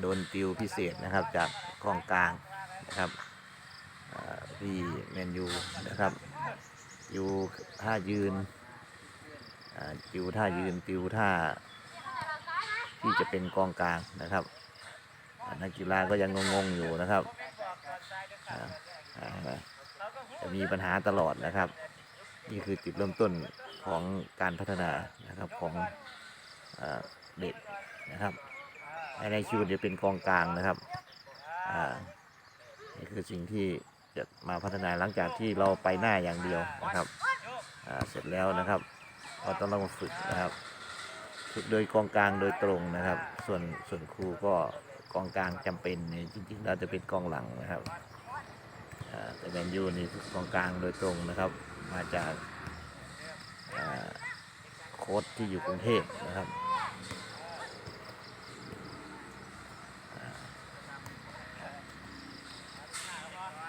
โดนติวพิเศษนะครับจากกองกลางนะครับอ่าที่แมนยูนะครับติวท่ายืนติวท่ายืนติวท่าที่จะเป็นกองกลางนะครับนักกีฬาก็ยังงงๆอยู่นะครับจะมีปัญหาตลอดนะครับ นี่คือจุดเริ่มต้นของการพัฒนานะครับของอเด็กนะครับ ในคิวจะเป็นกองกลางนะครับอ่านี่คือสิ่งที่จะมาพัฒนาหลังจากที่เราไปหน้าอย่างเดียวนะครับอ่าเสร็จแล้วนะครับก็ต้องลองฝึกนะครับฝึกโดยกองกลางโดยตรงนะครับ ส่วนส่วนครูก็กองกลางจำเป็นเนี่ยจริงๆเราจะเป็นกองหลังนะครับอ่าแต่แมนยูนี่คือกองกลางโดยตรงนะครับ มาจากอ่าโค้ชที่อยู่กรุงเทพนะครับ